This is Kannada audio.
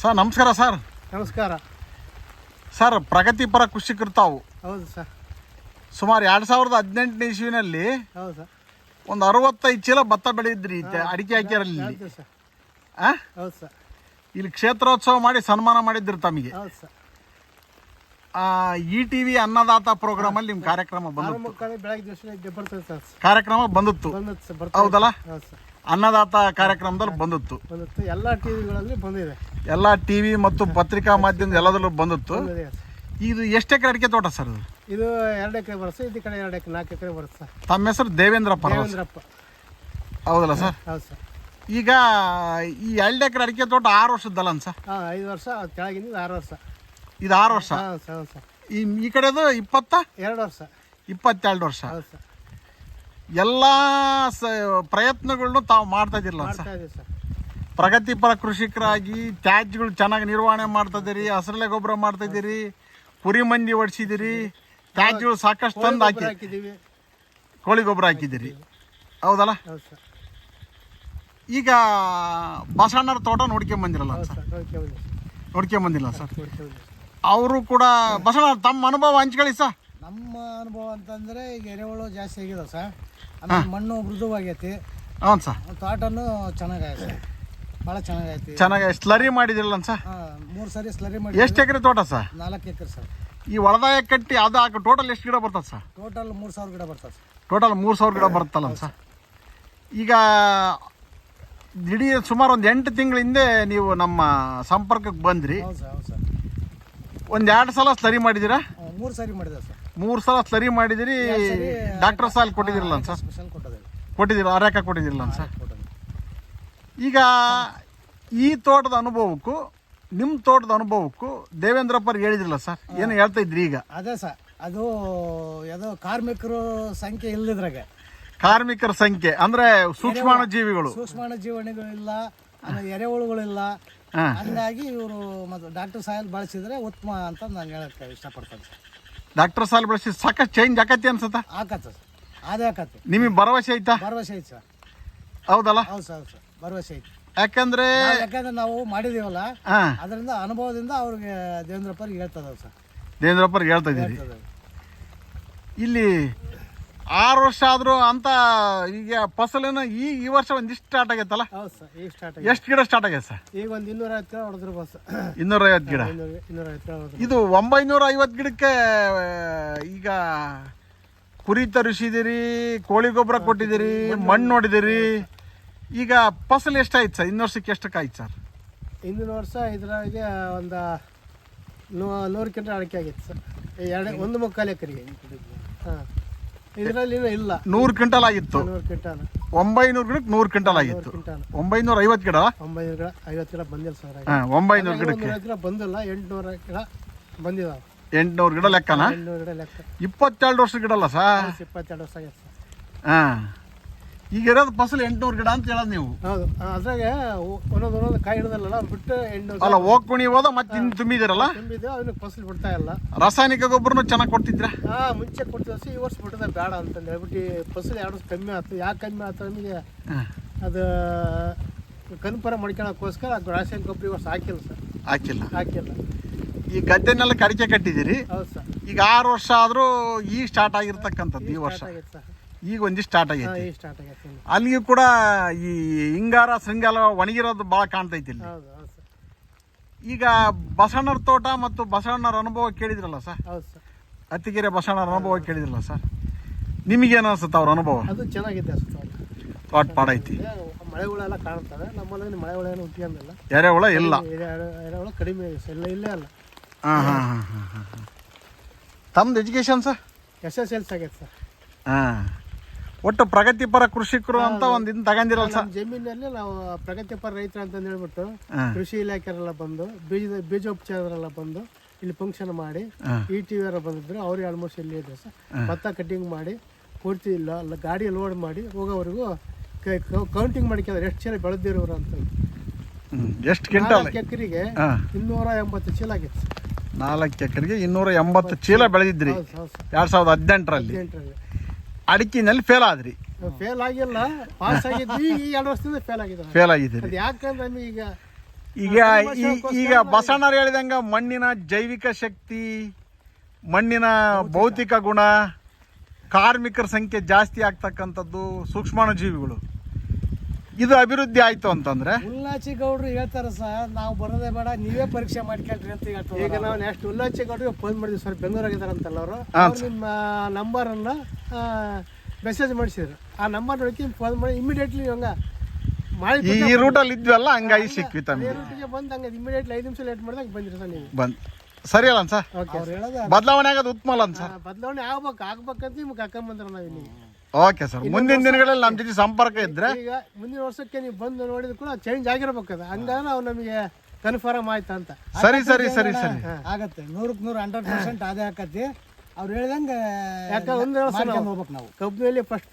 ಸರ್ ನಮಸ್ಕಾರ ಸರ್. ನಮಸ್ಕಾರ. ಸರ್ ಪ್ರಗತಿಪರ ಕೃಷಿಕರು ತಾವು ಹೌದು ಸರ್. ಸುಮಾರು ಎರಡು ಸಾವಿರದ ಹದಿನೆಂಟನೇ ಇಸ್ವಿನಲ್ಲಿ ಹೌದು ಸರ್. ಒಂದು ಅರವತ್ತೈದು ಚೀಲ ಭತ್ತ ಬೆಳೆದಿದ್ರಿ ಇತ್ತೆ ಅಡಿಕೆ ಹಾಕ್ಯಾರಲ್ಲಿ ಹೌದು ಸರ್. ಆ? ಹೌದು ಸರ್. ಇಲ್ಲಿ ಕ್ಷೇತ್ರೋತ್ಸವ ಮಾಡಿ ಸನ್ಮಾನ ಮಾಡಿದ್ರು ತಮಗೆ. ಹೌದು ಸರ್. ಇ ಟಿ ವಿ ಅನ್ನದಾತ ಪ್ರೋಗ್ರಾಮಲ್ಲಿ ನಿಮ್ಮ ಕಾರ್ಯಕ್ರಮ ಬಂದ ಬಂದಿತ್ತು. ಮುಕ್ಕಾಲು ಬೆಳಗ್ಗೆ ದಿವಸ ಬರ್ತದೆ ಸರ್. ಕಾರ್ಯಕ್ರಮ ಬಂದಿತ್ತು. ಬಂದದ್ದು ಸರ್ ಬರ್ತದೆ ಹೌದಲ್ಲ? ಹೌದು ಸರ್. ಅನ್ನದಾತ ಕಾರ್ಯಕ್ರಮದಲ್ಲಿ ಬಂದಿತ್ತು. ಬಂದಿತ್ತು. ಎಲ್ಲ ಟಿ ವಿಗಳಲ್ಲಿ ಬಂದಿದೆ. ಎಲ್ಲ ಟಿವಿ ಮತ್ತು ಪತ್ರಿಕಾ ಮಾಧ್ಯಮದ ಎಲ್ಲದರಲ್ಲೂ ಬಂದಿತ್ತು. ಬಂದಿದೆ. ಸರ್ ಇದು ಎಷ್ಟು ಎಕರೆ ಅಡಿಕೆ ತೋಟ ಸರ್ ಇದು? ಇದು ಎರಡು ಎಕರೆ ಬರುತ್ತೆ. ಇದು ಕಡೆ ಎರಡು ಎಕರೆ ನಾಲ್ಕು ಎಕರೆ ಬರುತ್ತೆ ಸರ್. ತಮ್ಮ ಹೆಸರು ದೇವೇಂದ್ರಪ್ಪ ದೇವೇಂದ್ರಪ್ಪ. ಹೌದಲ್ಲ ಸರ್? ಹೌದು ಸರ್. ಈಗ ಈ ಎರಡು ಎಕರೆ ಅಡಿಕೆ ತೋಟ ಆರು ವರ್ಷದ್ದಲ್ಲ ಸರ್ ಹಾಂ ಐದು ವರ್ಷ ಅದು ಕೆಳಗಿಂದ ಆರು ವರ್ಷ. ಇದು ಆರು ವರ್ಷ? ಹಾಂ ಸರ್ ಹೌದು ಸರ್. ಈ ಈ ಕಡೆದು ಇಪ್ಪತ್ತ? ಎರಡು ವರ್ಷ. ಇಪ್ಪತ್ತೆರಡು ವರ್ಷ. ಹೌದು ಸರ್. ಎಲ್ಲ ಸ ಪ್ರಯತ್ನಗಳನ್ನು ತಾವು ಮಾಡ್ತಾ ಇದ್ದಿಲ್ಲ ಸರ್? ಪ್ರಗತಿಪರ ಕೃಷಿಕರಾಗಿ ತ್ಯಾಜ್ಯಗಳು ಚೆನ್ನಾಗಿ ನಿರ್ವಹಣೆ ಮಾಡ್ತಾ ಇದ್ದೀರಿ ಹಸಿರಲೆ ಗೊಬ್ಬರ ಮಾಡ್ತಾ ಇದ್ದೀರಿ ಕುರಿ ಮಂದಿ ಓಡಿಸಿದಿರಿ ತ್ಯಾಜ್ಯಗಳು ಸಾಕಷ್ಟು ತಂದು ಹಾಕಿ ಹಾಕಿದ್ದೀವಿ. ಕೋಳಿ ಗೊಬ್ಬರ ಹಾಕಿದ್ದೀರಿ. ಹೌದಲ್ಲ? ಹೌದು ಸರ್. ಈಗ ಬಸಣ್ಣರ ತೋಟ ನೋಡ್ಕೊಂಡ್ ಬಂದಿರಲ್ಲ ಹೌದು ಸರ್? ನೋಡ್ಕೊಂಡ್ ಬಂದಿಲ್ಲ ಸರ್? ಅವರು ಕೂಡ ಬಸಣ್ಣ ತಮ್ಮ ಅನುಭವ ಹಂಚ್ಕೊಳ್ಳಿ ಸರ್. ನಮ್ಮ ಅನುಭವ ಅಂತಂದ್ರೆ ಈಗ ಎರೆಹುಳು ಜಾಸ್ತಿ ಆಗಿದೆ ಸರ್. ಆಮೇಲೆ ಮಣ್ಣು ಮೃದುವಾಗೈತಿ. ಹ್ಞೂ ಸರ್. ತೋಟನು ಚೆನ್ನಾಗೈತೆ ಭಾಳ ಚೆನ್ನಾಗೈತಿ ಚೆನ್ನಾಗಿ ಸ್ಲರಿ ಮಾಡಿದಿರಲ್ಲ ಸರ್ ಮೂರು ಸರಿ ಸ್ಲರಿ ಮಾಡಿ ಎಷ್ಟು ಎಕರೆ ತೋಟ ಸರ್? ನಾಲ್ಕು ಎಕರೆ ಸರ್. ಈ ಒಳದಾಯ ಕಟ್ಟಿ ಅದು ಹಾಕಿ ಟೋಟಲ್ ಎಷ್ಟು ಗಿಡ ಬರ್ತದೆ ಸರ್? ಟೋಟಲ್ ಮೂರು ಸಾವಿರ ಗಿಡ ಬರ್ತದೆ ಸರ್. ಟೋಟಲ್ ಮೂರು ಸಾವಿರ ಗಿಡ ಬರುತ್ತಲ್ಲ ಸರ್ ಈಗ ಇಡೀ ಸುಮಾರು ಒಂದು ಎಂಟು ತಿಂಗಳ ಹಿಂದೆ ನೀವು ನಮ್ಮ ಸಂಪರ್ಕಕ್ಕೆ ಬಂದ್ರಿ. ಹೌದು ಸರ್ ಹೌದು ಸರ್. ಒಂದು ಎರಡು ಸಲ ಸ್ಲರಿ ಮಾಡಿದ್ದೀರಾ ಮೂರು ಸರಿ ಮಾಡಿದೆ ಸರ್. ಮೂರು ಸಲ ಸರಿ ಮಾಡಿದಿರಿ ಡಾಕ್ಟರ್ ಸಾಲ್ ಕೊಟ್ಟಿದಿರಲ್ಲ ಸರ್ ಸ್ಪೆಷಲ್ ಕೊಟ್ಟದೇವೆ ಕೊಟ್ಟಿದ್ದೀರ ಅರೇಕ ಕೊಟ್ಟಿದಿರಲ್ಲ ಸರ್ ಈಗ ಈ ತೋಟದ ಅನುಭವಕ್ಕೂ ನಿಮ್ಮ ತೋಟದ ಅನುಭವಕ್ಕೂ ದೇವೇಂದ್ರಪ್ಪರ್ ಹೇಳಿದ್ರಲ್ಲ ಸರ್ ಏನು ಹೇಳ್ತಾ ಇದ್ರಿ ಈಗ? ಅದೇ ಸರ್ ಅದು ಯಾವುದೋ ಕಾರ್ಮಿಕರು ಸಂಖ್ಯೆ ಇಲ್ಲದ್ರಾಗ. ಕಾರ್ಮಿಕರ ಸಂಖ್ಯೆ ಅಂದ್ರೆ ಸೂಕ್ಷ್ಮಾಣು ಜೀವಿಗಳು. ಸೂಕ್ಷ್ಮಾಣು ಜೀವಣಿಗಳಿಲ್ಲ ಆಮೇಲೆ ಎರೆಹುಳುಗಳಿಲ್ಲ ಇಲ್ಲ. ಹಂಗಾಗಿ ಇವರು ಮತ್ತು ಡಾಕ್ಟರ್ ಸಾಯಲ್ ಬಳಸಿದ್ರೆ ಉತ್ತಮ ಅಂತ ನಾನು ಹೇಳಕ್ಕೆ ಇಷ್ಟಪಡ್ತೇನೆ ಸರ್ ಡಾಕ್ಟರ್ ಸಾಲ್ ಬಳಸಿ ಸಾಕಷ್ಟು ಚೇಂಜ್ ಆಕತಿ ಅನ್ಸತ್ತ? ಆಕತ್ತ ಸರ್. ಅದೇ ಆಕತ್ತೆ ನಿಮಗೆ ಭರವಸೆ ಐತಾ? ಭರವಸೆ ಐತೆ ಸರ್. ಹೌದಲ್ಲ? ಹೌದು ಸರ್ ಹೌದು ಸರ್. ಭರವಸೆ ಐತೆ. ಯಾಕಂದ್ರೆ ನಾವ್ ಯಾಕಂದ್ರೆ ನಾವು ಮಾಡಿದೀವಲ್ಲ ಹಾ. ಅದರಿಂದ ಅನುಭವದಿಂದ ಅವ್ರಿಗೆ ದೇವೇಂದ್ರಪ್ಪರಿಗೆ ಹೇಳ್ತದ ಸರ್. ದೇವೇಂದ್ರಪ್ಪರಿಗೆ ಹೇಳ್ತಾ ಇದ್ದೀರಿ. ಇಲ್ಲಿ ಆರು ವರ್ಷ ಆದ್ರೂ ಅಂತ ಈಗ ಫಸಲಿನ ಈ ಈ ವರ್ಷ ಒಂದಿಷ್ಟು ಸ್ಟಾರ್ಟ್ ಆಗೈತಲ್ಲ? ಹೌದು ಸರ್ ಈಗ ಸ್ಟಾರ್ಟ್ ಎಷ್ಟು ಗಿಡ ಸ್ಟಾರ್ಟ್ ಆಗೈತೆ ಸರ್? ಈಗ ಒಂದು ಇನ್ನೂರ ಐವತ್ತು ಹೊಡೆದ್ರು ಬಸ್. ಇನ್ನೂರ ಐವತ್ತು ಗಿಡ ಇನ್ನೂರ ಐವತ್ತು ಇದು ಒಂಬೈನೂರ ಐವತ್ತು ಗಿಡಕ್ಕೆ ಈಗ ಕುರಿ ತರಿಸಿದಿರಿ ಕೋಳಿ ಗೊಬ್ಬರ ಕೊಟ್ಟಿದ್ದೀರಿ ಮಣ್ಣು ನೋಡಿದಿರಿ. ಈಗ ಫಸಲು ಎಷ್ಟಾಯ್ತು ಸರ್? ಇನ್ನು ವರ್ಷಕ್ಕೆ ಎಷ್ಟಕ್ಕೆ ಆಯ್ತು ಸರ್? ಹಿಂದಿನ ವರ್ಷ ಇದ್ರಾಗೆ ಒಂದು ನೂ ನೂರು ಕ್ವಿಂಟಲ್ ಅಡಿಕೆ ಆಗಿತ್ತು ಸರ್. ಎರಡು ಒಂದು ಮುಕ್ಕಾಲು ಎಕರೆಗೆ. ಇದರಲ್ಲಿ ಇಲ್ಲ. ನೂರು ಕ್ವಿಂಟಲ್ ಆಗಿತ್ತು. ನೂರು ಕ್ವಿಂಟಲ್. ಒಂಬೈನೂರು ಗಿಡಕ್ಕೆ ನೂರು ಕ್ವಿಂಟಲ್ ಆಗಿತ್ತು. ಕ್ವಿಂಟಲ್. ಒಂಬೈನೂರ ಐವತ್ತು ಗಿಡ? ಒಂಬೈನೂರು ಗಿಡ ಐವತ್ತು ಗಿಡ ಬಂದಿಲ್ಲ ಸರ್ ಹಾಂ ಒಂಬೈನೂರು ಗಿಡಕ್ಕೆ. ಗಿಡ ಬಂದಿಲ್ಲ ಎಂಟುನೂರ ಗಿಡ ಬಂದಿದಾವೆ. ಎಂಟುನೂರು ಗಿಡ ಲೆಕ್ಕನ? ಎಂಟುನೂರು ಗಿಡ ಲೆಕ್ಕ. ಇಪ್ಪತ್ತೆರಡು ವರ್ಷ ಗಿಡ ಅಲ್ಲ ಸರ್ ಇಪ್ಪತ್ತೆರಡು ವರ್ಷ ಆಗಿತ್ತು ಸರ್. ಹಾಂ. ಈಗ ಇರೋದು ಫಸಲು ಎಂಟ್ನೂರು ಗಿಡ ಅಂತ ಹೇಳೋದು ನೀವು. ಹೌದು. ಅದ್ರಾಗ ಒಂದೊಂದು ಒಂದೊಂದು ಕಾಯಿ ಹಿಡ್ದಲ್ಲ ಬಿಟ್ಟು ಅಲ್ಲ ಹೋಗ್ಕೊಣಿ ಹೋದ ಮತ್ತೆ ಇನ್ನು ತುಂಬಿದಿರಲ್ಲ ತುಂಬಿದ್ದು ಅದನ್ನ ಫಸಲು ಬಿಡ್ತಾ ಇಲ್ಲ. ರಾಸಾಯನಿಕ ಗೊಬ್ಬರನು ಚೆನ್ನಾಗಿ ಕೊಡ್ತಿದ್ರ? ಹಾ ಮುಂಚೆ ಕೊಡ್ತೀವಿ ವರ್ಷ ಈ ವರ್ಷ ಬಿಟ್ಟದ ಬೇಡ ಅಂತ ಹೇಳ್ಬಿಟ್ಟು ಫಸಲ್ ಎರಡು ವರ್ಷ ಕಮ್ಮಿ ಆಯ್ತು ಯಾಕೆ ಕಮ್ಮಿ ಆಯ್ತು ನಮಗೆ ಅದು ಕನ್ಪರ ಮಾಡ್ಕೊಳಕ್ಕೋಸ್ಕರ ರಾಸಾಯನಿಕ ಗೊಬ್ಬರ ಈ ವರ್ಷ ಹಾಕಿಲ್ಲ ಸರ್. ಹಾಕಿಲ್ಲ. ಹಾಕಿಲ್ಲ. ಈ ಗದ್ದೆನೆಲ್ಲ ಕಡಿಕೆ ಕಟ್ಟಿದ್ದೀರಿ? ಹೌದು ಸರ್. ಈಗ ಆರು ವರ್ಷ ಆದರೂ ಈಗ ಸ್ಟಾರ್ಟ್ ಆಗಿರ್ತಕ್ಕಂಥದ್ದು ಈ ವರ್ಷ. ಸರ್. ಈಗ ಒಂದಿಷ್ಟು ಸ್ಟಾರ್ಟ್ ಆಗೈತಿ. ಈಗ ಸ್ಟಾರ್ಟ್ ಆಗೈತೆ ಕೂಡ ಈ ಹಿಂಗಾರ ಶೃಂಗಾಲ ಒಣಗಿರೋದು ಭಾಳ ಕಾಣ್ತೈತಿ ಇಲ್ಲಿ ಹೌದು ಹೌದು ಸರ್. ಈಗ ಬಸವಣ್ಣರ ತೋಟ ಮತ್ತು ಬಸವಣ್ಣರ ಅನುಭವ ಕೇಳಿದ್ರಲ್ಲ ಸರ್? ಹೌದು ಸರ್. ಅತ್ತಿಗೆರೆ ಬಸವಣ್ಣರ ಅನುಭವ ಕೇಳಿದ್ರಲ್ಲ ಸರ್? ನಿಮಗೇನು ಅನ್ಸುತ್ತೆ ಅವ್ರ ಅನುಭವ? ಅದು ಚೆನ್ನಾಗಿದೆ ಸರ್ ತೋಟ ಪಾಡೈತಿ ಮಳೆಗಳೆಲ್ಲ ಕಾಣ್ತವೆ ನಮ್ಮಲ್ಲಿ ಮಳೆಗಳೇನು ಉಟ್ಕೊಂಡಿಲ್ಲ ಎರೆಹುಳ ಇಲ್ಲ. ಎರೆಹುಳ ಕಡಿಮೆ ಇದೆ ಸರ್ ಇಲ್ಲ ಇಲ್ಲೇ ಅಲ್ಲ. ಹಾಂ ಹಾಂ ಹಾಂ ಹಾಂ ಹಾಂ ಹಾಂ. ತಮ್ದು education sir? S S L C ಆಗೈತೆ ಸರ್. ಹಾಂ. ಒಟ್ಟು ಪ್ರಗತಿಪರ ಕೃಷಿಕರು ಅಂತ ಒಂದು ಇದನ್ನ ತಗೊಂಡಿರಲ್ಲ ಸರ್? ಜಮೀನಲ್ಲಿ ನಾವು ಪ್ರಗತಿಪರ ರೈತರು ಅಂತ ಹೇಳ್ಬಿಟ್ಟು ಕೃಷಿ ಇಲಾಖೆಯವರೆಲ್ಲ ಬಂದು ಬೀಜದ ಬೀಜೋಪಚಾರರೆಲ್ಲ ಬಂದು ಇಲ್ಲಿ ಫಂಕ್ಷನ್ ಮಾಡಿ. ಇ ಟಿ ವಿ ಬಂದಿದ್ರು. ಅವ್ರಿಗೆ ಆಲ್ಮೋಸ್ಟ್ ಇಲ್ಲಿ ಇದೆ ಸರ್. ಭತ್ತ ಕಟ್ಟಿಂಗ್ ಮಾಡಿ ಪೂರ್ತಿ ಇಲ್ಲ ಅಲ್ಲ ಗಾಡಿ ಲೋಡ್ ಮಾಡಿ ಹೋಗೋವರೆಗೂ ಕೌಂಟಿಂಗ್ ಮಾಡ್ಕೊಂಡ್ರೆ ಎಷ್ಟು ಚೀಲ ಬೆಳೆದಿರೋರು ಅಂತ. ಎಷ್ಟು ಕ್ವಿಂಟಲ್? ಎಕರೆಗೆ ಇನ್ನೂರ ಎಂಬತ್ತು ಚೀಲ ಆಗಿತ್ತು. ನಾಲ್ಕು ಎಕರೆಗೆ ಇನ್ನೂರ ಎಂಬತ್ತು ಚೀಲ ಬೆಳೆದಿದ್ರಿ. ಎರಡ್ ಸಾವಿರದ ಹದಿನೆಂಟರಲ್ಲಿ. ಅಡಿಕೆನಲ್ಲಿ ಫೇಲ್ ಆದ್ರಿ. ಫೇಲ್ ಆಗಿಲ್ಲ ಪಾಸ್ ಆಗಿದ್ವಿ ಈ ಎರಡು ವರ್ಷದಿಂದ ಫೇಲ್ ಆಗಿದೆ ಫೇಲ್ ಆಗಿದೆ ಯಾಕಂದ್ರೆ ನಮಗೆ ಈಗ ಈಗ ಈಗ ಬಸಣ್ಣರು ಹೇಳಿದಂಗ ಮಣ್ಣಿನ ಜೈವಿಕ ಶಕ್ತಿ ಮಣ್ಣಿನ ಭೌತಿಕ. ಗುಣ ಕಾರ್ಮಿಕರ ಸಂಖ್ಯೆ ಜಾಸ್ತಿ ಆಗ್ತಕ್ಕಂಥದ್ದು ಸೂಕ್ಷ್ಮಾಣು ಜೀವಿಗಳು ಇದು ಅಭಿವೃದ್ಧಿ ಆಯ್ತು ಅಂತಂದ್ರೆ? ಉಲ್ಲಾಚಿ ಗೌಡ್ರು ಹೇಳ್ತಾರ ಸರ್ ನಾವು ಬರೋದೇ ಬೇಡ ನೀವೇ ಪರೀಕ್ಷೆ ಮಾಡ್ಕೊಳ್ರಿ ಅಂತ ಈಗ ಹೇಳ್ತಾರೆ ನಾವು ನೆಕ್ಸ್ಟ್ ಉಲ್ಲಾಚಿ ಗೌಡ್ರಿಗೆ ಫೋನ್ ಮಾಡಿದ್ವಿ ಸರ್ ಬೆಂಗಳೂರಾಗಿದ್ದಾರಂತಲ್ಲ ಅವರು ನಿಮ್ಮ ನಿಮ್ಮ ನಂಬರನ್ನು ಮೆಸೇಜ್ ಮಾಡಿಸಿದ್ರು. ಆ ನಂಬರ್ ನೋಡಕ್ಕೆ ಫೋನ್ ಮಾಡಿ ಇಮಿಡಿಯೇಟ್ಲಿ ಹಂಗ ಮಾಡಿ ಈ ರೂಟಲ್ಲಿ ಇದ್ವಲ್ಲ ಹಂಗಾಗಿ ಸಿಕ್ವಿ ತಮ್ಮ ತಮಗೆ. ರೂಟಿಗೆ ಬಂದು ಹಂಗೆ ಇಮಿಡಿಯೇಟ್ಲಿ ಐದು ನಿಮಿಷ ಲೇಟ್ ಮಾಡಿದಾಗ ಬಂದಿರಿ ಸರ್ ನೀವು. ಬಂದ್ ಸರಿ ಅಲ್ಲ ಸರ್? ಓಕೆ ಅವ್ರು ಹೇಳೋದು ಬದಲಾವಣೆ ಆಗೋದು ಉತ್ತಮ ಅಂತ ಸರ್? ಬದಲಾವಣೆ ಆಗ್ಬೇಕು ಆಗ್ಬೇಕಂತ ನಿಮ್ಗೆ ಬಂದ್ರೆ ನಾವು ಇಲ್ಲಿಗೆ ಓಕೆ ಸರ್. ಮುಂದಿನ ದಿನಗಳಲ್ಲಿ ನಮ್ಮ ಜೊತೆ ಸಂಪರ್ಕ ಇದ್ರೆ? ಈಗ ಮುಂದಿನ ವರ್ಷಕ್ಕೆ ನೀವು ಬಂದು ನೋಡಿದ ಕೂಡ ಚೇಂಜ್ ಆಗಿರ್ಬೇಕು ಅದು ಹಂಗ ನಾವು ನಮಗೆ ಕನ್ಫರ್ಮ್ ಆಯ್ತಾ ಅಂತ. ಸರಿ ಸರಿ ಸರಿ ಸರಿ. ಆಗತ್ತೆ. ನೂರಕ್ಕೆ ನೂರು ಹಂಡ್ರೆಡ್ ಪರ್ಸೆಂಟ್ ಅದೇ ಆಕತಿ ಅವ್ರು ಹೇಳ್ದಂಗೆ ಯಾಕಂದ್ರೆ ಒಂದು ಮಾಡ್ಕೊಂಡ್ ಹೋಗ್ಬೇಕು ನಾವು. ಕಬ್ಬಿನಲ್ಲಿ ಫಸ್ಟ್